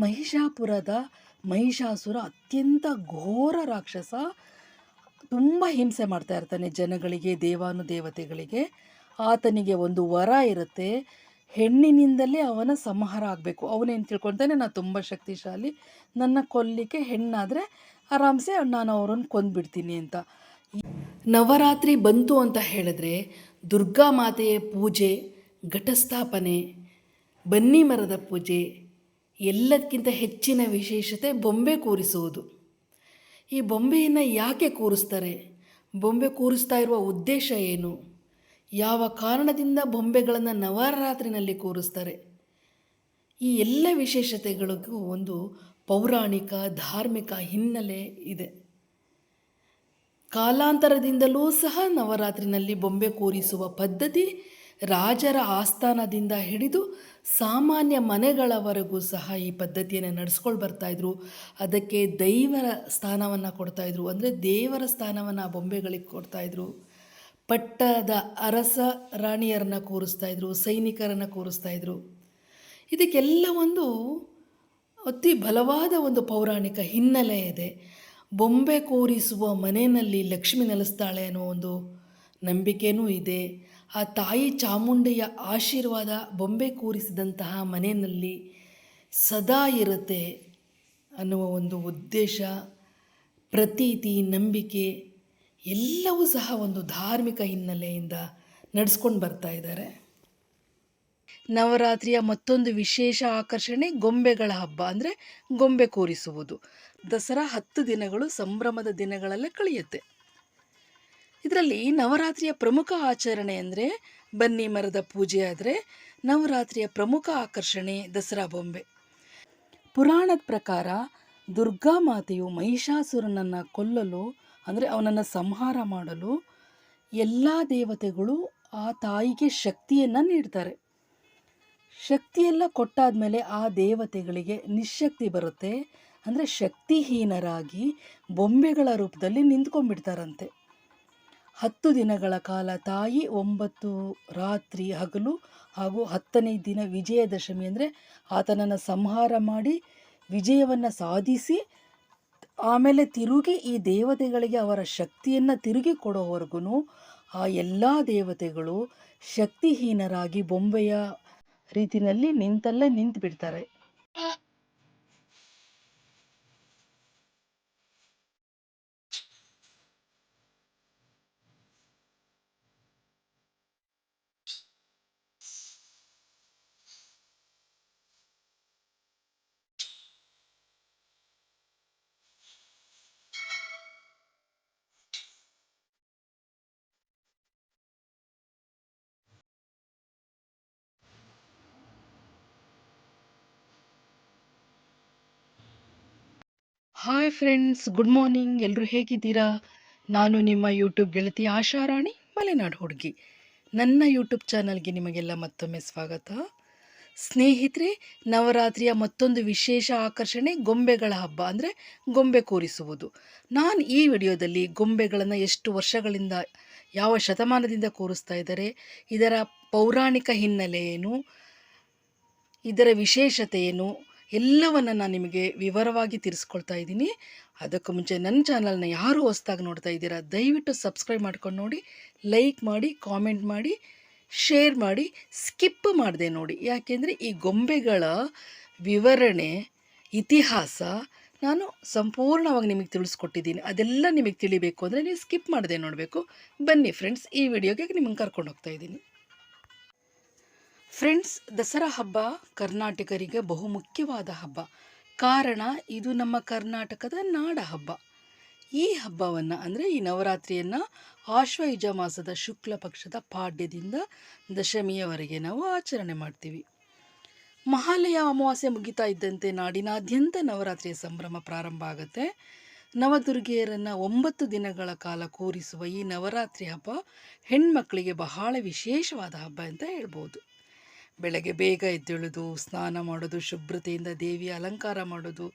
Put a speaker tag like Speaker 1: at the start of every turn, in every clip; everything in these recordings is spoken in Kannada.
Speaker 1: ಮಹಿಷಾಪುರದ ಮಹಿಷಾಸುರ ಅತ್ಯಂತ ಘೋರ ರಾಕ್ಷಸ. ತುಂಬ ಹಿಂಸೆ ಮಾಡ್ತಾ ಇರ್ತಾನೆ ಜನಗಳಿಗೆ, ದೇವಾನುದೇವತೆಗಳಿಗೆ. ಆತನಿಗೆ ಒಂದು ವರ ಇರುತ್ತೆ. ಹೆಣ್ಣಿನಿಂದಲೇ ಅವನ ಸಂಹಾರ ಆಗಬೇಕು. ಅವನೇನು ತಿಳ್ಕೊಳ್ತಾನೆ ನಾನು ತುಂಬ ಶಕ್ತಿಶಾಲಿ. ನನ್ನ ಕೊಲ್ಲಿಕ್ಕೆ ಹೆಣ್ಣಾದರೆ ಆರಾಮ್ಸೆ ನಾನು ಅವರನ್ನು ಕೊಂದ್ಬಿಡ್ತೀನಿ ಅಂತ. ನವರಾತ್ರಿ ಬಂತು ಅಂತ ಹೇಳಿದ್ರೆ ದುರ್ಗಾ ಮಾತೆಯ ಪೂಜೆ, ಘಟಸ್ಥಾಪನೆ ಬನ್ನಿ ಮರದ ಪೂಜೆ ಎಲ್ಲದಕ್ಕಿಂತ ಹೆಚ್ಚಿನ ವಿಶೇಷತೆ ಬೊಂಬೆ ಕೂರಿಸುವುದು. ಈ ಬೊಂಬೆಯನ್ನು ಯಾಕೆ ಕೂರಿಸ್ತಾರೆ? ಬೊಂಬೆ ಕೂರಿಸ್ತಾ ಇರುವ ಉದ್ದೇಶ ಏನು? ಯಾವ ಕಾರಣದಿಂದ ಬೊಂಬೆಗಳನ್ನು ನವರಾತ್ರಿನಲ್ಲಿ ಕೂರಿಸ್ತಾರೆ? ಈ ಎಲ್ಲ ವಿಶೇಷತೆಗಳಿಗೂ ಒಂದು ಪೌರಾಣಿಕ, ಧಾರ್ಮಿಕ ಹಿನ್ನೆಲೆ ಇದೆ. ಕಾಲಾಂತರದಿಂದಲೂ ಸಹ ನವರಾತ್ರಿನಲ್ಲಿ ಬೊಂಬೆ ಕೂರಿಸುವ ಪದ್ಧತಿ ರಾಜರ ಆಸ್ಥಾನದಿಂದ ಹಿಡಿದು ಸಾಮಾನ್ಯ ಮನೆಗಳವರೆಗೂ ಸಹ ಈ ಪದ್ಧತಿಯನ್ನು ನಡೆಸ್ಕೊಂಡು ಬರ್ತಾಯಿದ್ರು ಅದಕ್ಕೆ ದೈವರ ಸ್ಥಾನವನ್ನು ಕೊಡ್ತಾಯಿದ್ರು ಅಂದರೆ ದೇವರ ಸ್ಥಾನವನ್ನು ಆ ಬೊಂಬೆಗಳಿಗೆ ಕೊಡ್ತಾಯಿದ್ರು ಪಟ್ಟದ ಅರಸ ರಾಣಿಯರನ್ನ ಕೂರಿಸ್ತಾಯಿದ್ರು ಸೈನಿಕರನ್ನು ಕೂರಿಸ್ತಾಯಿದ್ರು ಇದಕ್ಕೆಲ್ಲ ಒಂದು ಅತಿ ಬಲವಾದ ಒಂದು ಪೌರಾಣಿಕ ಹಿನ್ನೆಲೆ ಇದೆ. ಬೊಂಬೆ ಕೂರಿಸುವ ಮನೆಯಲ್ಲಿ ಲಕ್ಷ್ಮಿ ನೆಲೆಸ್ತಾಳೆ ಅನ್ನೋ ಒಂದು ನಂಬಿಕೆಯೂ ಇದೆ. ಆ ತಾಯಿ ಚಾಮುಂಡೆಯ ಆಶೀರ್ವಾದ ಬೊಂಬೆ ಕೂರಿಸಿದಂತಹ ಮನೆಯಲ್ಲಿ ಸದಾ ಇರುತ್ತೆ ಅನ್ನುವ ಒಂದು ಉದ್ದೇಶ, ಪ್ರತೀತಿ, ನಂಬಿಕೆ ಎಲ್ಲವೂ ಸಹ ಒಂದು ಧಾರ್ಮಿಕ ಹಿನ್ನೆಲೆಯಿಂದ ನಡೆಸ್ಕೊಂಡು ಬರ್ತಾ ಇದ್ದಾರೆ. ನವರಾತ್ರಿಯ ಮತ್ತೊಂದು ವಿಶೇಷ ಆಕರ್ಷಣೆ ಗೊಂಬೆಗಳ ಹಬ್ಬ, ಅಂದರೆ ಗೊಂಬೆ ಕೂರಿಸುವುದು. ದಸರಾ ಹತ್ತು ದಿನಗಳು ಸಂಭ್ರಮದ ದಿನಗಳಲ್ಲೇ ಕಳೆಯುತ್ತೆ. ಇದರಲ್ಲಿ ನವರಾತ್ರಿಯ ಪ್ರಮುಖ ಆಚರಣೆ ಅಂದರೆ ಬನ್ನಿ ಮರದ ಪೂಜೆ ಆದರೆ ನವರಾತ್ರಿಯ ಪ್ರಮುಖ ಆಕರ್ಷಣೆ ದಸರಾ ಬೊಂಬೆ. ಪುರಾಣದ ಪ್ರಕಾರ ದುರ್ಗಾ ಮಾತೆಯು ಮಹಿಷಾಸುರನನ್ನು ಕೊಲ್ಲಲು ಅಂದರೆ ಅವನನ್ನು ಸಂಹಾರ ಮಾಡಲು ಎಲ್ಲ ದೇವತೆಗಳು ಆ ತಾಯಿಗೆ ಶಕ್ತಿಯನ್ನು ನೀಡ್ತಾರೆ. ಶಕ್ತಿಯೆಲ್ಲ ಕೊಟ್ಟಾದ ಮೇಲೆ ಆ ದೇವತೆಗಳಿಗೆ ನಿಶಕ್ತಿ ಬರುತ್ತೆ. ಅಂದರೆ ಶಕ್ತಿಹೀನರಾಗಿ ಬೊಂಬೆಗಳ ರೂಪದಲ್ಲಿ ನಿಂತ್ಕೊಂಡ್ಬಿಡ್ತಾರಂತೆ. ಹತ್ತು ದಿನಗಳ ಕಾಲ ತಾಯಿ ಒಂಬತ್ತು ರಾತ್ರಿ ಹಗಲು ಹಾಗೂ ಹತ್ತನೇ ದಿನ ವಿಜಯದಶಮಿ ಅಂದರೆ ಆತನನ್ನು ಸಂಹಾರ ಮಾಡಿ ವಿಜಯವನ್ನು ಸಾಧಿಸಿ ಆಮೇಲೆ ತಿರುಗಿ ಈ ದೇವತೆಗಳಿಗೆ ಅವರ ಶಕ್ತಿಯನ್ನು ತಿರುಗಿ ಕೊಡೋವರೆಗೂ ಆ ಎಲ್ಲ ದೇವತೆಗಳು ಶಕ್ತಿಹೀನರಾಗಿ ಬೊಂಬೆಯ ರೀತಿಯಲ್ಲಿ ನಿಂತಲ್ಲೇ ನಿಂತು ಬಿಡ್ತಾರೆ ಹಾಯ್ ಫ್ರೆಂಡ್ಸ್ ಗುಡ್ ಮಾರ್ನಿಂಗ್ ಎಲ್ಲರೂ ಹೇಗಿದ್ದೀರಾ? ನಾನು ನಿಮ್ಮ ಯೂಟ್ಯೂಬ್ ಗೆಳತಿ ಆಶಾರಾಣಿ ಮಲೆನಾಡು ಹುಡುಗಿ. ನನ್ನ ಯೂಟ್ಯೂಬ್ ಚಾನಲ್ಗೆ ನಿಮಗೆಲ್ಲ ಮತ್ತೊಮ್ಮೆ ಸ್ವಾಗತ. ಸ್ನೇಹಿತರೆ, ನವರಾತ್ರಿಯ ಮತ್ತೊಂದು ವಿಶೇಷ ಆಕರ್ಷಣೆ ಗೊಂಬೆಗಳ ಹಬ್ಬ, ಅಂದರೆ ಗೊಂಬೆ ಕೂರಿಸುವುದು. ನಾನು ಈ ವಿಡಿಯೋದಲ್ಲಿ ಗೊಂಬೆಗಳನ್ನು ಎಷ್ಟು ವರ್ಷಗಳಿಂದ, ಯಾವ ಶತಮಾನದಿಂದ ಕೂರಿಸ್ತಾ ಇದ್ದಾರೆ, ಇದರ ಪೌರಾಣಿಕ ಹಿನ್ನೆಲೆ ಏನು, ಇದರ ವಿಶೇಷತೆ ಏನು ಎಲ್ಲವನ್ನು ನಾನು ನಿಮಗೆ ವಿವರವಾಗಿ ತಿಳಿಸ್ಕೊಳ್ತಾ ಇದ್ದೀನಿ. ಅದಕ್ಕೂ ಮುಂಚೆ ನನ್ನ ಚಾನಲ್ನ ಯಾರು ಹೊಸ್ದಾಗಿ ನೋಡ್ತಾ ಇದ್ದೀರಾ, ದಯವಿಟ್ಟು ಸಬ್ಸ್ಕ್ರೈಬ್ ಮಾಡ್ಕೊಂಡು ನೋಡಿ, ಲೈಕ್ ಮಾಡಿ, ಕಾಮೆಂಟ್ ಮಾಡಿ, ಶೇರ್ ಮಾಡಿ, ಸ್ಕಿಪ್ ಮಾಡಿದೆ ನೋಡಿ. ಯಾಕೆಂದರೆ ಈ ಗೊಂಬೆಗಳ ವಿವರಣೆ, ಇತಿಹಾಸ ನಾನು ಸಂಪೂರ್ಣವಾಗಿ ನಿಮಗೆ ತಿಳಿಸ್ಕೊಟ್ಟಿದ್ದೀನಿ. ಅದೆಲ್ಲ ನಿಮಗೆ ತಿಳಿಬೇಕು ಅಂದರೆ ನೀವು ಸ್ಕಿಪ್ ಮಾಡಿದೆ ನೋಡಬೇಕು. ಬನ್ನಿ ಫ್ರೆಂಡ್ಸ್ ಈ ವಿಡಿಯೋಗೆ ನಿಮಗೆ ಕರ್ಕೊಂಡು ಹೋಗ್ತಾ ಇದ್ದೀನಿ. ಫ್ರೆಂಡ್ಸ್, ದಸರಾ ಹಬ್ಬ ಕರ್ನಾಟಕರಿಗೆ ಬಹುಮುಖ್ಯವಾದ ಹಬ್ಬ. ಕಾರಣ, ಇದು ನಮ್ಮ ಕರ್ನಾಟಕದ ನಾಡ ಹಬ್ಬ. ಈ ಹಬ್ಬವನ್ನು ಅಂದರೆ, ಈ ನವರಾತ್ರಿಯನ್ನು ಆಶ್ವಯುಜ ಮಾಸದ ಶುಕ್ಲ ಪಕ್ಷದ ಪಾಡ್ಯದಿಂದ ದಶಮಿಯವರೆಗೆ ನಾವು ಆಚರಣೆ ಮಾಡ್ತೀವಿ. ಮಹಾಲಯ ಅಮಾವಾಸ್ಯೆ ಮುಗಿತಾ ಇದ್ದಂತೆ ನಾಡಿನಾದ್ಯಂತ ನವರಾತ್ರಿಯ ಸಂಭ್ರಮ ಪ್ರಾರಂಭ ಆಗುತ್ತೆ. ನವದುರ್ಗೆಯರನ್ನು ಒಂಬತ್ತು ದಿನಗಳ ಕಾಲ ಕೂರಿಸುವ ಈ ನವರಾತ್ರಿ ಹಬ್ಬ ಹೆಣ್ಮಕ್ಕಳಿಗೆ ಬಹಳ ವಿಶೇಷವಾದ ಹಬ್ಬ ಅಂತ ಹೇಳ್ಬೋದು. ಬೆಳಗ್ಗೆ ಬೇಗ ಎದ್ದೇಳೋದು, ಸ್ನಾನ ಮಾಡೋದು, ಶುಭ್ರತೆಯಿಂದ ದೇವಿಯ ಅಲಂಕಾರ ಮಾಡೋದು,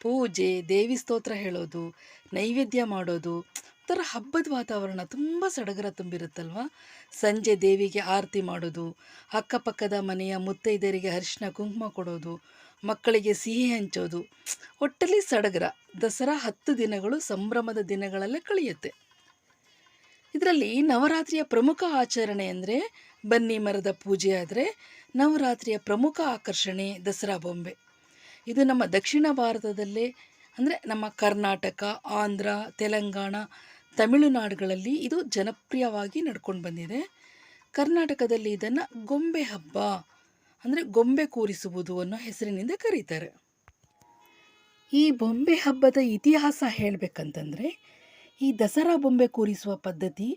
Speaker 1: ಪೂಜೆ, ದೇವಿ ಸ್ತೋತ್ರ ಹೇಳೋದು, ನೈವೇದ್ಯ ಮಾಡೋದು, ಒಂಥರ ಹಬ್ಬದ ವಾತಾವರಣ ತುಂಬ ಸಡಗರ ತುಂಬಿರುತ್ತಲ್ವ? ಸಂಜೆ ದೇವಿಗೆ ಆರತಿ ಮಾಡೋದು, ಅಕ್ಕಪಕ್ಕದ ಮನೆಯ ಮುತ್ತೈದೆಯರಿಗೆ ಅರಿಶಿನ ಕುಂಕುಮ ಕೊಡೋದು, ಮಕ್ಕಳಿಗೆ ಸಿಹಿ ಹಂಚೋದು, ಒಟ್ಟಲ್ಲಿ ಸಡಗರ. ದಸರಾ ಹತ್ತು ದಿನಗಳು ಸಂಭ್ರಮದ ದಿನಗಳಲ್ಲೇ ಕಳೆಯುತ್ತೆ. ಇದರಲ್ಲಿ ನವರಾತ್ರಿಯ ಪ್ರಮುಖ ಆಚರಣೆ ಅಂದರೆ ಬನ್ನಿ ಮರದ ಪೂಜೆ ಆದರೆ ನವರಾತ್ರಿಯ ಪ್ರಮುಖ ಆಕರ್ಷಣೆ ದಸರಾ ಬೊಂಬೆ. ಇದು ನಮ್ಮ ದಕ್ಷಿಣ ಭಾರತದಲ್ಲೇ ಅಂದರೆ ನಮ್ಮ ಕರ್ನಾಟಕ, ಆಂಧ್ರ, ತೆಲಂಗಾಣ, ತಮಿಳುನಾಡುಗಳಲ್ಲಿ ಇದು ಜನಪ್ರಿಯವಾಗಿ ನಡ್ಕೊಂಡು ಬಂದಿದೆ. ಕರ್ನಾಟಕದಲ್ಲಿ ಇದನ್ನು ಗೊಂಬೆ ಹಬ್ಬ ಅಂದರೆ ಗೊಂಬೆ ಕೂರಿಸುವುದು ಅನ್ನೋ ಹೆಸರಿನಿಂದ ಕರೀತಾರೆ. ಈ ಬೊಂಬೆ ಹಬ್ಬದ ಇತಿಹಾಸ ಹೇಳಬೇಕಂತಂದರೆ ಈ ದಸರಾ ಬೊಂಬೆ ಕೂರಿಸುವ ಪದ್ಧತಿ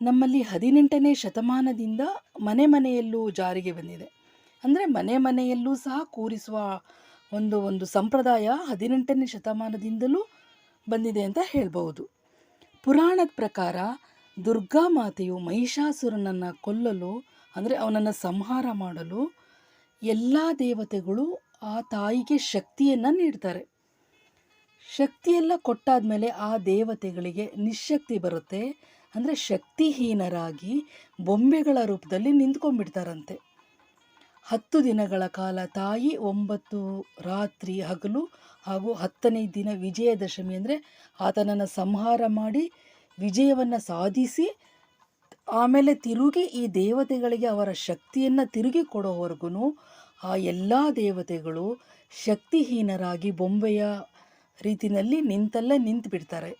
Speaker 1: ನಮ್ಮಲ್ಲಿ ಹದಿನೆಂಟನೇ ಶತಮಾನದಿಂದ ಮನೆ ಮನೆಯಲ್ಲೂ ಜಾರಿಗೆ ಬಂದಿದೆ. ಅಂದರೆ ಮನೆ ಮನೆಯಲ್ಲೂ ಸಹ ಕೂರಿಸುವ ಒಂದು ಒಂದು ಸಂಪ್ರದಾಯ ಹದಿನೆಂಟನೇ ಶತಮಾನದಿಂದಲೂ ಬಂದಿದೆ ಅಂತ ಹೇಳ್ಬೋದು ಪುರಾಣದ ಪ್ರಕಾರ ದುರ್ಗಾ ಮಾತೆಯು ಮಹಿಷಾಸುರನನ್ನು ಕೊಲ್ಲಲು, ಅಂದರೆ ಅವನನ್ನು ಸಂಹಾರ ಮಾಡಲು ಎಲ್ಲ ದೇವತೆಗಳು ಆ ತಾಯಿಗೆ ಶಕ್ತಿಯನ್ನು ನೀಡ್ತಾರೆ. ಶಕ್ತಿಯೆಲ್ಲ ಕೊಟ್ಟಾದಮೇಲೆ ಆ ದೇವತೆಗಳಿಗೆ ನಿಶಕ್ತಿ ಬರುತ್ತೆ. ಅಂದರೆ ಶಕ್ತಿಹೀನರಾಗಿ ಬೊಂಬೆಗಳ ರೂಪದಲ್ಲಿ ನಿಂತ್ಕೊಂಡ್ಬಿಡ್ತಾರಂತೆ. ಹತ್ತು ದಿನಗಳ ಕಾಲ ತಾಯಿ, ಒಂಬತ್ತು ರಾತ್ರಿ ಹಗಲು ಹಾಗೂ ಹತ್ತನೇ ದಿನ ವಿಜಯದಶಮಿ ಅಂದರೆ ಆತನನ್ನು ಸಂಹಾರ ಮಾಡಿ ವಿಜಯವನ್ನು ಸಾಧಿಸಿ ಆಮೇಲೆ ತಿರುಗಿ ಈ ದೇವತೆಗಳಿಗೆ ಅವರ ಶಕ್ತಿಯನ್ನು ತಿರುಗಿ ಕೊಡೋವರೆಗೂ ಆ ಎಲ್ಲ ದೇವತೆಗಳು ಶಕ್ತಿಹೀನರಾಗಿ ಬೊಂಬೆಯ ರೀತಿಯಲ್ಲಿ ನಿಂತಲ್ಲೇ ನಿಂತು ಬಿಡ್ತಾರೆ.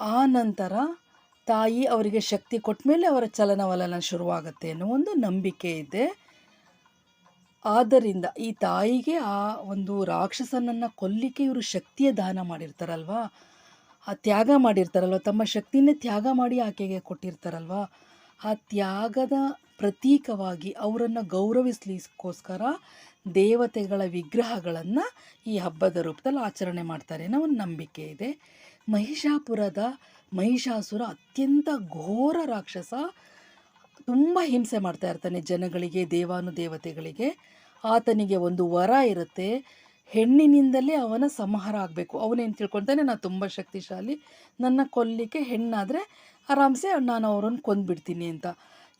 Speaker 1: ಆ ನಂತರ ತಾಯಿ ಅವರಿಗೆ ಶಕ್ತಿ ಕೊಟ್ಟ ಮೇಲೆ ಅವರ ಚಲನವಲನ ಶುರುವಾಗುತ್ತೆ ಅನ್ನೋ ಒಂದು ನಂಬಿಕೆ ಇದೆ. ಆದ್ದರಿಂದ ಈ ತಾಯಿಗೆ ಆ ಒಂದು ರಾಕ್ಷಸನನ್ನು ಕೊಲ್ಲಿಕ್ಕೆ ಇವರು ಶಕ್ತಿಯ ದಾನ ಮಾಡಿರ್ತಾರಲ್ವಾ? ಆ ತ್ಯಾಗ ಮಾಡಿರ್ತಾರಲ್ವ? ತಮ್ಮ ಶಕ್ತಿನೇ ತ್ಯಾಗ ಮಾಡಿ ಆಕೆಗೆ ಕೊಟ್ಟಿರ್ತಾರಲ್ವ? ಆ ತ್ಯಾಗದ ಪ್ರತೀಕವಾಗಿ ಅವರನ್ನು ಗೌರವಿಸ್ಲಿಕ್ಕೋಸ್ಕರ ದೇವತೆಗಳ ವಿಗ್ರಹಗಳನ್ನು ಈ ಹಬ್ಬದ ರೂಪದಲ್ಲಿ ಆಚರಣೆ ಮಾಡ್ತಾರೆ ಅನ್ನೋ ಒಂದು ನಂಬಿಕೆ ಇದೆ. ಮಹಿಷಾಪುರದ ಮಹಿಷಾಸುರ ಅತ್ಯಂತ ಘೋರ ರಾಕ್ಷಸ ತುಂಬ ಹಿಂಸೆ ಮಾಡ್ತಾ ಇರ್ತಾನೆ ಜನಗಳಿಗೆ, ದೇವಾನುದೇವತೆಗಳಿಗೆ. ಆತನಿಗೆ ಒಂದು ವರ ಇರುತ್ತೆ. ಹೆಣ್ಣಿನಿಂದಲೇ ಅವನ ಸಂಹಾರ ಆಗಬೇಕು. ಅವನೇನು ತಿಳ್ಕೊಳ್ತಾನೆ ನಾನು ತುಂಬ ಶಕ್ತಿಶಾಲಿ. ನನ್ನ ಕೊಲ್ಲಿಕ್ಕೆ ಹೆಣ್ಣಾದರೆ ಆರಾಮ್ಸೆ ನಾನು ಅವರನ್ನು ಕೊಂದುಬಿಡ್ತೀನಿ ಅಂತ.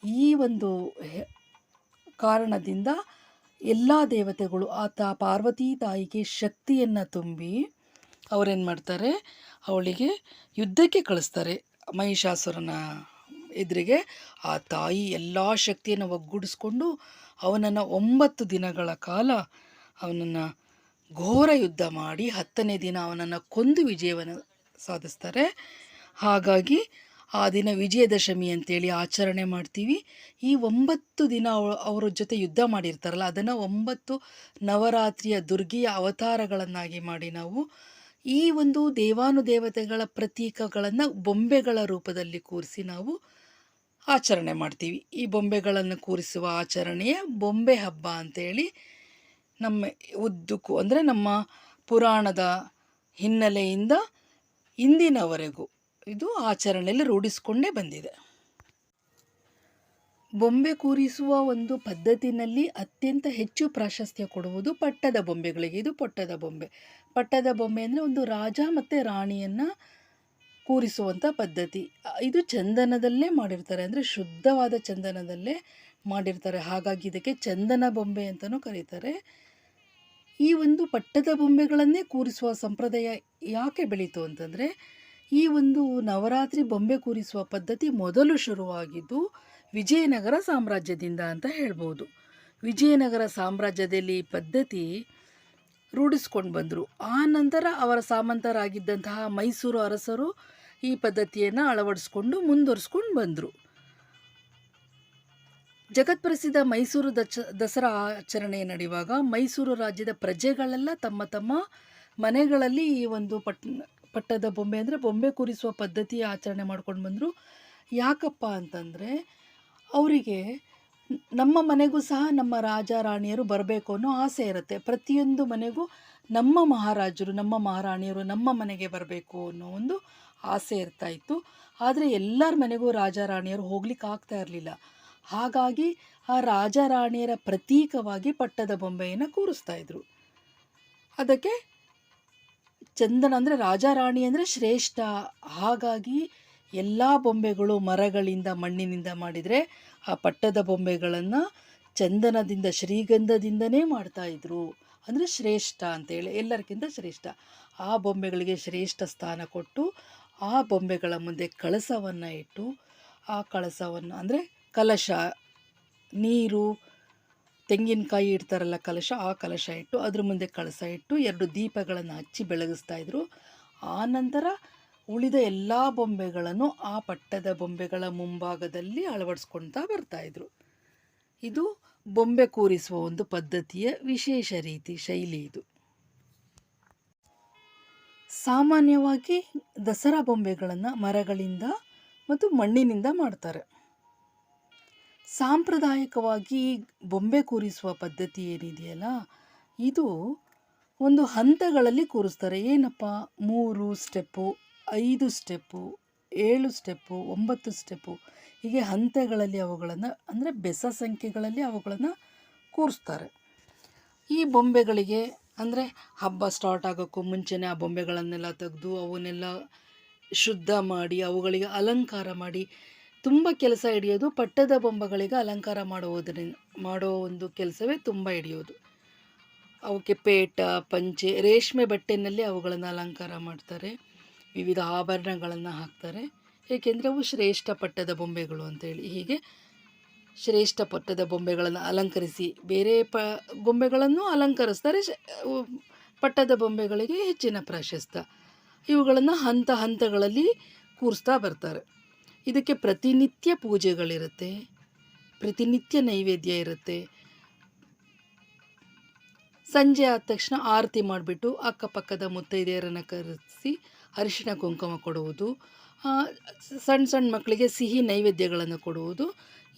Speaker 1: ಈ ಒಂದು ಕಾರಣದಿಂದ ಎಲ್ಲ ದೇವತೆಗಳು ಆತ ಪಾರ್ವತಿ ತಾಯಿಗೆ ಶಕ್ತಿಯನ್ನು ತುಂಬಿ ಅವರೇನು ಮಾಡ್ತಾರೆ? ಅವಳಿಗೆ ಯುದ್ಧಕ್ಕೆ ಕಳಿಸ್ತಾರೆ. ಮಹಿಷಾಸುರನ ಎದುರಿಗೆ ಆ ತಾಯಿ ಎಲ್ಲ ಶಕ್ತಿಯನ್ನು ಒಗ್ಗೂಡಿಸ್ಕೊಂಡು ಅವನನ್ನು ಒಂಬತ್ತು ದಿನಗಳ ಕಾಲ ಅವನನ್ನು ಘೋರ ಯುದ್ಧ ಮಾಡಿ ಹತ್ತನೇ ದಿನ ಅವನನ್ನು ಕೊಂದು ವಿಜಯವನ್ನು ಸಾಧಿಸ್ತಾರೆ. ಹಾಗಾಗಿ ಆ ದಿನ ವಿಜಯದಶಮಿ ಅಂತೇಳಿ ಆಚರಣೆ ಮಾಡ್ತೀವಿ. ಈ ಒಂಬತ್ತು ದಿನ ಅವರ ಜೊತೆ ಯುದ್ಧ ಮಾಡಿರ್ತಾರಲ್ಲ, ಅದನ್ನು ಒಂಬತ್ತು ನವರಾತ್ರಿಯ ದುರ್ಗಿಯ ಅವತಾರಗಳನ್ನಾಗಿ ಮಾಡಿ ನಾವು ಈ ಒಂದು ದೇವಾನುದೇವತೆಗಳ ಪ್ರತೀಕಗಳನ್ನು ಬೊಂಬೆಗಳ ರೂಪದಲ್ಲಿ ಕೂರಿಸಿ ನಾವು ಆಚರಣೆ ಮಾಡ್ತೀವಿ. ಈ ಬೊಂಬೆಗಳನ್ನು ಕೂರಿಸುವ ಆಚರಣೆಯ ಬೊಂಬೆ ಹಬ್ಬ ಅಂತೇಳಿ ನಮ್ಮ ಉದ್ದಕ್ಕೂ ಅಂದರೆ ನಮ್ಮ ಪುರಾಣದ ಹಿನ್ನೆಲೆಯಿಂದ ಇಂದಿನವರೆಗೂ. ಇದು ಆಚರಣೆಯಲ್ಲಿ ರೂಢಿಸಿಕೊಂಡೇ ಬಂದಿದೆ. ಬೊಂಬೆ ಕೂರಿಸುವ ಒಂದು ಪದ್ಧತಿನಲ್ಲಿ ಅತ್ಯಂತ ಹೆಚ್ಚು ಪ್ರಾಶಸ್ತ್ಯ ಕೊಡುವುದು ಪಟ್ಟದ ಬೊಂಬೆಗಳಿಗೆ. ಇದು ಪಟ್ಟದ ಬೊಂಬೆ. ಪಟ್ಟದ ಬೊಂಬೆ ಅಂದರೆ ಒಂದು ರಾಜ ಮತ್ತು ರಾಣಿಯನ್ನು ಕೂರಿಸುವಂಥ ಪದ್ಧತಿ. ಇದು ಚಂದನದಲ್ಲೇ ಮಾಡಿರ್ತಾರೆ. ಅಂದರೆ ಶುದ್ಧವಾದ ಚಂದನದಲ್ಲೇ ಮಾಡಿರ್ತಾರೆ. ಹಾಗಾಗಿ ಇದಕ್ಕೆ ಚಂದನ ಬೊಂಬೆ ಅಂತಲೂ ಕರೀತಾರೆ. ಈ ಒಂದು ಪಟ್ಟದ ಬೊಂಬೆಗಳನ್ನೇ ಕೂರಿಸುವ ಸಂಪ್ರದಾಯ ಯಾಕೆ ಬೆಳೀತು ಅಂತಂದರೆ ಈ ಒಂದು ನವರಾತ್ರಿ ಬೊಂಬೆ ಕೂರಿಸುವ ಪದ್ಧತಿ ಮೊದಲು ಶುರುವಾಗಿದ್ದು ವಿಜಯನಗರ ಸಾಮ್ರಾಜ್ಯದಿಂದ ಅಂತ ಹೇಳ್ಬೋದು. ವಿಜಯನಗರ ಸಾಮ್ರಾಜ್ಯದಲ್ಲಿ ಈ ಪದ್ಧತಿ ರೂಢಿಸ್ಕೊಂಡು ಬಂದರು. ಆ ನಂತರ ಅವರ ಸಾಮಂತರಾಗಿದ್ದಂತಹ ಮೈಸೂರು ಅರಸರು ಈ ಪದ್ಧತಿಯನ್ನು ಅಳವಡಿಸ್ಕೊಂಡು ಮುಂದುವರಿಸ್ಕೊಂಡು ಬಂದರು. ಜಗತ್ಪ್ರಸಿದ್ಧ ಮೈಸೂರು ದಚ, ದಸರಾ ಆಚರಣೆ ನಡೆಯುವಾಗ ಮೈಸೂರು ರಾಜ್ಯದ ಪ್ರಜೆಗಳೆಲ್ಲ ತಮ್ಮ ತಮ್ಮ ಮನೆಗಳಲ್ಲಿ ಈ ಒಂದು ಪಟ್ ಪಟ್ಟದ ಬೊಂಬೆ ಅಂದರೆ ಬೊಂಬೆ ಕೂರಿಸುವ ಪದ್ಧತಿ ಆಚರಣೆ ಮಾಡ್ಕೊಂಡು ಬಂದರು. ಯಾಕಪ್ಪ ಅಂತಂದರೆ ಅವರಿಗೆ ನಮ್ಮ ಮನೆಗೂ ಸಹ ನಮ್ಮ ರಾಜ ರಾಣಿಯರು ಬರಬೇಕು ಅನ್ನೋ ಆಸೆ ಇರುತ್ತೆ. ಪ್ರತಿಯೊಂದು ಮನೆಗೂ ನಮ್ಮ ಮಹಾರಾಜರು, ನಮ್ಮ ಮಹಾರಾಣಿಯರು ನಮ್ಮ ಮನೆಗೆ ಬರಬೇಕು ಅನ್ನೋ ಒಂದು ಆಸೆ ಇರ್ತಾ ಇತ್ತು. ಆದರೆ ಎಲ್ಲರ ಮನೆಗೂ ರಾಜ ರಾಣಿಯರು ಹೋಗ್ಲಿಕ್ಕೆ ಆಗ್ತಾ ಇರಲಿಲ್ಲ. ಹಾಗಾಗಿ ಆ ರಾಜ ರಾಣಿಯರ ಪ್ರತೀಕವಾಗಿ ಪಟ್ಟದ ಬೊಂಬೆಯನ್ನು ಕೂರಿಸ್ತಾ ಇದ್ರು. ಅದಕ್ಕೆ ಚಂದನ ಅಂದರೆ ರಾಜ ರಾಣಿ ಅಂದರೆ ಶ್ರೇಷ್ಠ. ಹಾಗಾಗಿ ಎಲ್ಲ ಬೊಂಬೆಗಳು ಮರಗಳಿಂದ, ಮಣ್ಣಿನಿಂದ ಮಾಡಿದರೆ ಆ ಪಟ್ಟದ ಬೊಂಬೆಗಳನ್ನು ಚಂದನದಿಂದ, ಶ್ರೀಗಂಧದಿಂದನೇ ಮಾಡ್ತಾಯಿದ್ರು ಅಂದರೆ ಶ್ರೇಷ್ಠ ಅಂತೇಳಿ ಎಲ್ಲರಿಗಿಂತ ಶ್ರೇಷ್ಠ. ಆ ಬೊಂಬೆಗಳಿಗೆ ಶ್ರೇಷ್ಠ ಸ್ಥಾನ ಕೊಟ್ಟು ಆ ಬೊಂಬೆಗಳ ಮುಂದೆ ಕಳಸವನ್ನು ಇಟ್ಟು, ಆ ಕಳಸವನ್ನು ಅಂದರೆ ಕಲಶ, ನೀರು ತೆಂಗಿನಕಾಯಿ ಇಡ್ತಾರಲ್ಲ ಕಲಶ, ಆ ಕಲಶ ಇಟ್ಟು ಅದ್ರ ಮುಂದೆ ಕಳಸ ಇಟ್ಟು ಎರಡು ದೀಪಗಳನ್ನು ಹಚ್ಚಿ ಬೆಳಗಿಸ್ತಾ ಇದ್ರು. ಆನಂತರ ನಂತರ ಉಳಿದ ಎಲ್ಲ ಬೊಂಬೆಗಳನ್ನು ಆ ಪಟ್ಟದ ಬೊಂಬೆಗಳ ಮುಂಭಾಗದಲ್ಲಿ ಅಳವಡಿಸ್ಕೊಳ್ತಾ ಬರ್ತಾಯಿದ್ರು ಇದು ಬೊಂಬೆ ಕೂರಿಸುವ ಒಂದು ಪದ್ಧತಿಯ ವಿಶೇಷ ರೀತಿ, ಶೈಲಿ ಇದು. ಸಾಮಾನ್ಯವಾಗಿ ದಸರಾ ಬೊಂಬೆಗಳನ್ನು ಮರಗಳಿಂದ ಮತ್ತು ಮಣ್ಣಿನಿಂದ ಮಾಡ್ತಾರೆ. ಸಾಂಪ್ರದಾಯಿಕವಾಗಿ ಬೊಂಬೆ ಕೂರಿಸುವ ಪದ್ಧತಿ ಏನಿದೆಯಲ್ಲ, ಇದು ಒಂದು ಹಂತಗಳಲ್ಲಿ ಕೂರಿಸ್ತಾರೆ. ಏನಪ್ಪ? ಮೂರು ಸ್ಟೆಪ್ಪು, ಐದು ಸ್ಟೆಪ್ಪು, ಏಳು ಸ್ಟೆಪ್ಪು, ಒಂಬತ್ತು ಸ್ಟೆಪ್ಪು. ಹೀಗೆ ಹಂತಗಳಲ್ಲಿ ಅವುಗಳನ್ನು, ಅಂದರೆ ಬೆಸ ಸಂಖ್ಯೆಗಳಲ್ಲಿ ಅವುಗಳನ್ನು ಕೂರಿಸ್ತಾರೆ. ಈ ಬೊಂಬೆಗಳಿಗೆ, ಅಂದರೆ ಹಬ್ಬ ಸ್ಟಾರ್ಟ್ ಆಗೋಕ್ಕೂ ಮುಂಚೆನೇ ಆ ಬೊಂಬೆಗಳನ್ನೆಲ್ಲ ತೆಗೆದು ಅವನ್ನೆಲ್ಲ ಶುದ್ಧ ಮಾಡಿ, ಅವುಗಳಿಗೆ ಅಲಂಕಾರ ಮಾಡಿ ತುಂಬ ಕೆಲಸ ಹಿಡಿಯೋದು, ಪಟ್ಟದ ಬೊಂಬಗಳಿಗೆ ಅಲಂಕಾರ ಮಾಡುವುದರಿಂದ ಮಾಡೋ ಒಂದು ಕೆಲಸವೇ ತುಂಬ ಹಿಡಿಯೋದು. ಅವಕ್ಕೆ ಪೇಟ, ಪಂಚೆ, ರೇಷ್ಮೆ ಬಟ್ಟೆನಲ್ಲಿ ಅವುಗಳನ್ನು ಅಲಂಕಾರ ಮಾಡ್ತಾರೆ. ವಿವಿಧ ಆಭರಣಗಳನ್ನು ಹಾಕ್ತಾರೆ. ಏಕೆಂದರೆ ಅವು ಶ್ರೇಷ್ಠ ಪಟ್ಟದ ಬೊಂಬೆಗಳು ಅಂತೇಳಿ ಹೀಗೆ ಶ್ರೇಷ್ಠ ಪಟ್ಟದ ಬೊಂಬೆಗಳನ್ನು ಅಲಂಕರಿಸಿ ಬೇರೆ ಪ, ಬೊಂಬೆಗಳನ್ನು ಅಲಂಕರಿಸ್ತಾರೆ. ಪಟ್ಟದ ಬೊಂಬೆಗಳಿಗೆ ಹೆಚ್ಚಿನ ಪ್ರಾಶಸ್ತ್ಯ ಇವುಗಳನ್ನು ಹಂತ ಹಂತಗಳಲ್ಲಿ ಕೂರಿಸ್ತಾ ಬರ್ತಾರೆ. ಇದಕ್ಕೆ ಪ್ರತಿನಿತ್ಯ ಪೂಜೆಗಳಿರುತ್ತೆ, ಪ್ರತಿನಿತ್ಯ ನೈವೇದ್ಯ ಇರುತ್ತೆ. ಸಂಜೆ ಆದ ತಕ್ಷಣ ಆರತಿ ಮಾಡಿಬಿಟ್ಟು ಅಕ್ಕಪಕ್ಕದ ಮುತ್ತೈದೆಯರನ್ನು ಕರೆಸಿ ಅರಿಶಿಣ ಕುಂಕುಮ ಕೊಡುವುದು ಸಣ್ಣ ಸಣ್ಣ ಮಕ್ಕಳಿಗೆ ಸಿಹಿ ನೈವೇದ್ಯಗಳನ್ನು ಕೊಡುವುದು.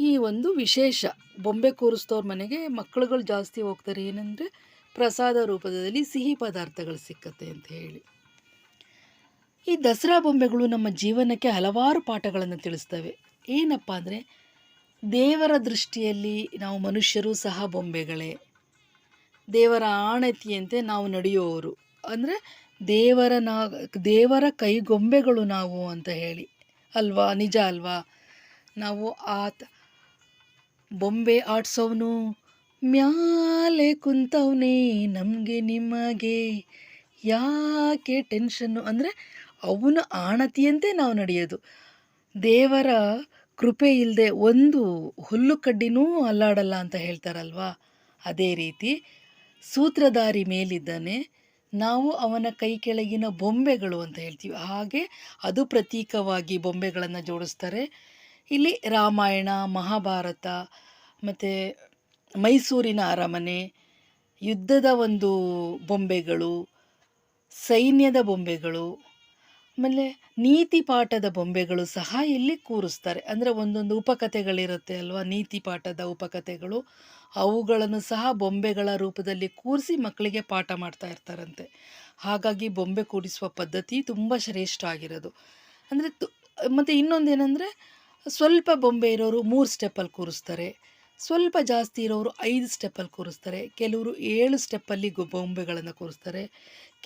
Speaker 1: ಈ ಒಂದು ವಿಶೇಷ ಬೊಂಬೆ ಕೂರಿಸ್ತವ್ರ ಮನೆಗೆ ಮಕ್ಕಳುಗಳು ಜಾಸ್ತಿ ಹೋಗ್ತಾರೆ ಏನಂದರೆ ಪ್ರಸಾದ ರೂಪದಲ್ಲಿ ಸಿಹಿ ಪದಾರ್ಥಗಳು ಸಿಕ್ಕತ್ತೆ ಅಂತ ಹೇಳಿ. ಈ ದಸರಾ ಬೊಂಬೆಗಳು ನಮ್ಮ ಜೀವನಕ್ಕೆ ಹಲವಾರು ಪಾಠಗಳನ್ನು ತಿಳಿಸ್ತವೆ. ಏನಪ್ಪ ಅಂದರೆ, ದೇವರ ದೃಷ್ಟಿಯಲ್ಲಿ ನಾವು ಮನುಷ್ಯರು ಸಹ ಬೊಂಬೆಗಳೇ. ದೇವರ ಆಣತಿಯಂತೆ ನಾವು ನಡೆಯುವವರು. ಅಂದರೆ, ದೇವರ ನಾ, ದೇವರ ಕೈಗೊಂಬೆಗಳು ನಾವು ಅಂತ ಹೇಳಿ. ಅಲ್ವಾ? ನಿಜ ಅಲ್ವಾ? ನಾವು ಆತ, ಬೊಂಬೆ ಆಡ್ಸೋನು ಮ್ಯಾಲೆ ಕುಂತವನೇ ನಮಗೆ ನಿಮಗೆ, ಯಾಕೆ ಟೆನ್ಷನ್ನು ಅಂದರೆ ಅವನ ಆಣತಿಯಂತೆ ನಾವು ನಡೆಯೋದು. ದೇವರ ಕೃಪೆ ಇಲ್ಲದೆ ಒಂದು ಹುಲ್ಲು ಕಡ್ಡಿನೂ ಅಲ್ಲಾಡಲ್ಲ ಅಂತ ಹೇಳ್ತಾರಲ್ವಾ? ಅದೇ ರೀತಿ ಸೂತ್ರಧಾರಿ ಮೇಲಿದ್ದಾನೆ, ನಾವು ಅವನ ಕೈ ಕೆಳಗಿನ ಬೊಂಬೆಗಳು ಅಂತ ಹೇಳ್ತೀವಿ. ಹಾಗೆ ಅದು ಪ್ರತೀಕವಾಗಿ ಬೊಂಬೆಗಳನ್ನು ಜೋಡಿಸ್ತಾರೆ. ಇಲ್ಲಿ ರಾಮಾಯಣ, ಮಹಾಭಾರತ, ಮತ್ತು ಮೈಸೂರಿನ ಅರಮನೆ, ಯುದ್ಧದ ಒಂದು ಬೊಂಬೆಗಳು, ಸೈನ್ಯದ ಬೊಂಬೆಗಳು ಆಮೇಲೆ ನೀತಿ ಪಾಠದ ಬೊಂಬೆಗಳು ಸಹ ಇಲ್ಲಿ ಕೂರಿಸ್ತಾರೆ. ಅಂದರೆ ಒಂದೊಂದು ಉಪಕಥೆಗಳಿರುತ್ತೆ ಅಲ್ವಾ? ನೀತಿ ಪಾಠದ ಉಪಕಥೆಗಳು. ಅವುಗಳನ್ನು ಸಹ ಬೊಂಬೆಗಳ ರೂಪದಲ್ಲಿ ಕೂರಿಸಿ ಮಕ್ಕಳಿಗೆ ಪಾಠ ಮಾಡ್ತಾ ಇರ್ತಾರಂತೆ. ಹಾಗಾಗಿ ಬೊಂಬೆ ಕೂಡಿಸುವ ಪದ್ಧತಿ ತುಂಬ ಶ್ರೇಷ್ಠ ಆಗಿರೋದು. ಅಂದರೆ ತು, ಮತ್ತು ಇನ್ನೊಂದೇನೆಂದರೆ ಸ್ವಲ್ಪ ಬೊಂಬೆ ಇರೋರು ಮೂರು ಸ್ಟೆಪ್ಪಲ್ಲಿ ಕೂರಿಸ್ತಾರೆ. ಸ್ವಲ್ಪ ಜಾಸ್ತಿ ಇರೋರು ಐದು ಸ್ಟೆಪ್ಪಲ್ಲಿ ಕೂರಿಸ್ತಾರೆ. ಕೆಲವರು ಏಳು ಸ್ಟೆಪ್ಪಲ್ಲಿ ಬೊಂಬೆಗಳನ್ನು ಕೂರಿಸ್ತಾರೆ.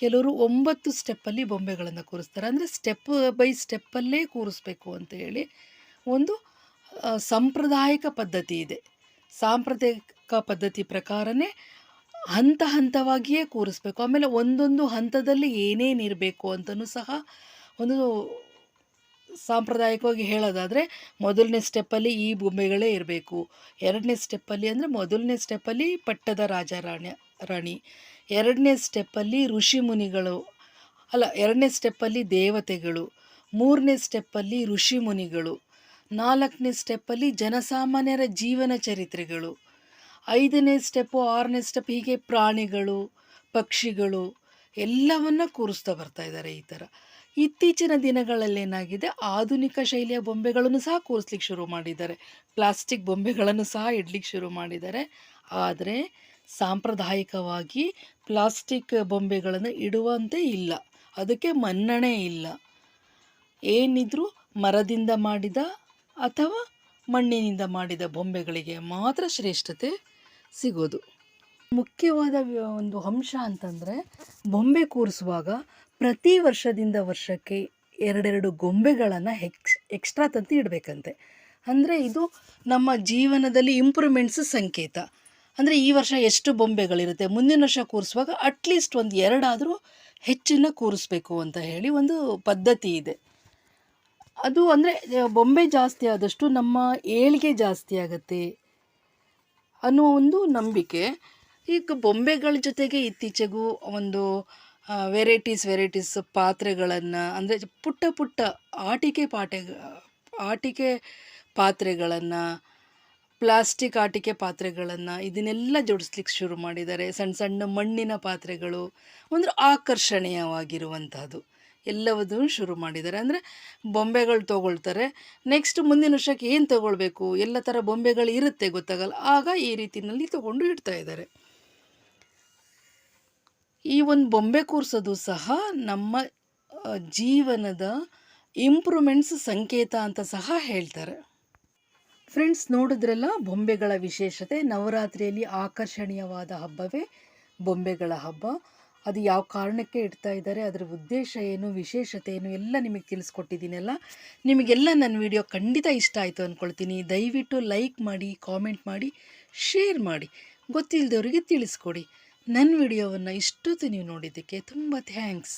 Speaker 1: ಕೆಲವರು ಒಂಬತ್ತು ಸ್ಟೆಪ್ಪಲ್ಲಿ ಬೊಂಬೆಗಳನ್ನು ಕೂರಿಸ್ತಾರೆ. ಅಂದರೆ ಸ್ಟೆಪ್ ಬೈ ಸ್ಟೆಪ್ಪಲ್ಲೇ ಕೂರಿಸ್ಬೇಕು ಅಂತ ಹೇಳಿ ಒಂದು ಸಾಂಪ್ರದಾಯಿಕ ಪದ್ಧತಿ ಇದೆ. ಸಾಂಪ್ರದಾಯಿಕ ಪದ್ಧತಿ ಪ್ರಕಾರನೇ ಹಂತ ಹಂತವಾಗಿಯೇ ಕೂರಿಸ್ಬೇಕು. ಆಮೇಲೆ ಒಂದೊಂದು ಹಂತದಲ್ಲಿ ಏನೇನಿರಬೇಕು ಅಂತಲೂ ಸಹ ಒಂದು ಸಾಂಪ್ರದಾಯಿಕವಾಗಿ ಹೇಳೋದಾದರೆ ಮೊದಲನೇ ಸ್ಟೆಪ್ಪಲ್ಲಿ ಈ ಬೊಂಬೆಗಳೇ ಇರಬೇಕು. ಎರಡನೇ ಸ್ಟೆಪ್ಪಲ್ಲಿ ಅಂದರೆ ಮೊದಲನೇ ಸ್ಟೆಪ್ಪಲ್ಲಿ ಪಟ್ಟದ ರಾಜ ರಾಣಿ ರಾಣಿ. ಎರಡನೇ ಸ್ಟೆಪ್ಪಲ್ಲಿ ಋಷಿ ಮುನಿಗಳು ಅಲ್ಲ, ಎರಡನೇ ಸ್ಟೆಪ್ಪಲ್ಲಿ ದೇವತೆಗಳು, ಮೂರನೇ ಸ್ಟೆಪ್ಪಲ್ಲಿ ಋಷಿ ಮುನಿಗಳು ನಾಲ್ಕನೇ ಸ್ಟೆಪ್ಪಲ್ಲಿ ಜನಸಾಮಾನ್ಯರ ಜೀವನ ಚರಿತ್ರೆಗಳು, ಐದನೇ ಸ್ಟೆಪ್ಪು, ಆರನೇ ಸ್ಟೆಪ್ ಹೀಗೆ ಪ್ರಾಣಿಗಳು, ಪಕ್ಷಿಗಳು, ಎಲ್ಲವನ್ನ ಕೂರಿಸ್ತಾ ಬರ್ತಾ ಇದ್ದಾರೆ ಈ ಥರ. ಇತ್ತೀಚಿನ ದಿನಗಳಲ್ಲಿ ಏನಾಗಿದೆ ಆಧುನಿಕ ಶೈಲಿಯ ಬೊಂಬೆಗಳನ್ನು ಸಹ ಕೂರಿಸ್ಲಿಕ್ಕೆ ಶುರು ಮಾಡಿದ್ದಾರೆ. ಪ್ಲಾಸ್ಟಿಕ್ ಬೊಂಬೆಗಳನ್ನು ಸಹ ಇಡ್ಲಿಕ್ಕೆ ಶುರು ಮಾಡಿದ್ದಾರೆ. ಆದರೆ ಸಾಂಪ್ರದಾಯಿಕವಾಗಿ ಪ್ಲಾಸ್ಟಿಕ್ ಬೊಂಬೆಗಳನ್ನು ಇಡುವಂತೆ ಇಲ್ಲ. ಅದಕ್ಕೆ ಮನ್ನಣೆ ಇಲ್ಲ. ಏನಿದ್ರೂ ಮರದಿಂದ ಮಾಡಿದ ಅಥವಾ ಮಣ್ಣಿನಿಂದ ಮಾಡಿದ ಬೊಂಬೆಗಳಿಗೆ ಮಾತ್ರ ಶ್ರೇಷ್ಠತೆ ಸಿಗೋದು. ಮುಖ್ಯವಾದ ಒಂದು ಅಂಶ ಅಂತಂದರೆ, ಬೊಂಬೆ ಕೂರಿಸುವಾಗ ಪ್ರತಿ ವರ್ಷದಿಂದ ವರ್ಷಕ್ಕೆ ಎರಡೆರಡು ಗೊಂಬೆಗಳನ್ನು ಹೆಕ್ಸ್ ಎಕ್ಸ್ಟ್ರಾ ತಂತಿ ಇಡಬೇಕಂತೆ. ಅಂದರೆ ಇದು ನಮ್ಮ ಜೀವನದಲ್ಲಿ ಇಂಪ್ರೂವ್ಮೆಂಟ್ಸ್ ಸಂಕೇತ. ಅಂದರೆ ಈ ವರ್ಷ ಎಷ್ಟು ಬೊಂಬೆಗಳಿರುತ್ತೆ? ಮುಂದಿನ ವರ್ಷ ಕೂರಿಸುವಾಗ ಅಟ್ಲೀಸ್ಟ್ ಒಂದು ಎರಡಾದರೂ ಹೆಚ್ಚಿನ ಕೂರಿಸ್ಬೇಕು ಅಂತ ಹೇಳಿ ಒಂದು ಪದ್ಧತಿ ಇದೆ. ಅದು ಅಂದರೆ, ಬೊಂಬೆ ಜಾಸ್ತಿ ಆದಷ್ಟು ನಮ್ಮ ಏಳಿಗೆ ಜಾಸ್ತಿ ಆಗುತ್ತೆ ಅನ್ನೋ ಒಂದು ನಂಬಿಕೆ. ಈಗ ಬೊಂಬೆಗಳ ಜೊತೆಗೆ ಇತ್ತೀಚೆಗೂ ಒಂದು ವೆರೈಟೀಸ್ ವೆರೈಟೀಸ್ ಪಾತ್ರೆಗಳನ್ನು ಅಂದರೆ ಪುಟ್ಟ ಪುಟ್ಟ ಆಟಿಕೆ ಪಾಟೆ ಆಟಿಕೆ ಪಾತ್ರೆಗಳನ್ನು ಪ್ಲಾಸ್ಟಿಕ್ ಆಟಿಕೆ ಪಾತ್ರೆಗಳನ್ನು ಇದನ್ನೆಲ್ಲ ಜೋಡಿಸ್ಲಿಕ್ಕೆ ಶುರು ಮಾಡಿದ್ದಾರೆ. ಸಣ್ಣ ಸಣ್ಣ ಮಣ್ಣಿನ ಪಾತ್ರೆಗಳು, ಒಂದು ಆಕರ್ಷಣೀಯವಾಗಿರುವಂಥದ್ದು ಎಲ್ಲವನ್ನೂ ಶುರು ಮಾಡಿದ್ದಾರೆ. ಅಂದರೆ ಬೊಂಬೆಗಳು ತೊಗೊಳ್ತಾರೆ. ನೆಕ್ಸ್ಟ್ ಮುಂದಿನ ವರ್ಷಕ್ಕೆ ಏನು ತೊಗೊಳ್ಬೇಕು? ಎಲ್ಲ ಥರ ಬೊಂಬೆಗಳು ಇರುತ್ತೆ ಗೊತ್ತಾಗಲ್ಲ. ಆಗ ಈ ರೀತಿಯಲ್ಲಿ ತೊಗೊಂಡು ಇಡ್ತಾ ಇದ್ದಾರೆ. ಈ ಒಂದು ಬೊಂಬೆ ಕೂರಿಸೋದು ಸಹ ನಮ್ಮ ಜೀವನದ ಇಂಪ್ರೂವ್ಮೆಂಟ್ಸ್ ಸಂಕೇತ ಅಂತ ಸಹ ಹೇಳ್ತಾರೆ. ಫ್ರೆಂಡ್ಸ್ ನೋಡಿದ್ರಲ್ಲ ಬೊಂಬೆಗಳ ವಿಶೇಷತೆ. ನವರಾತ್ರಿಯಲ್ಲಿ ಆಕರ್ಷಣೀಯವಾದ ಹಬ್ಬವೇ ಬೊಂಬೆಗಳ ಹಬ್ಬ. ಅದು ಯಾವ ಕಾರಣಕ್ಕೆ ಇಡ್ತಾ ಇದ್ದಾರೆ, ಅದರ ಉದ್ದೇಶ ಏನು, ವಿಶೇಷತೆ ಏನು, ಎಲ್ಲ ನಿಮಗೆ ತಿಳಿಸ್ಕೊಟ್ಟಿದ್ದೀನಲ್ಲ ನಿಮಗೆಲ್ಲ ನನ್ನ ವಿಡಿಯೋ ಖಂಡಿತ ಇಷ್ಟ ಆಯಿತು ಅಂದ್ಕೊಳ್ತೀನಿ ದಯವಿಟ್ಟು ಲೈಕ್ ಮಾಡಿ, ಕಾಮೆಂಟ್ ಮಾಡಿ, ಶೇರ್ ಮಾಡಿ. ಗೊತ್ತಿಲ್ಲದವರಿಗೆ ತಿಳಿಸ್ಕೊಡಿ. ನನ್ನ ವಿಡಿಯೋವನ್ನು ಇಷ್ಟೊತ್ತು ನೀವು ನೋಡಿದ್ದಕ್ಕೆ ತುಂಬ ಥ್ಯಾಂಕ್ಸ್.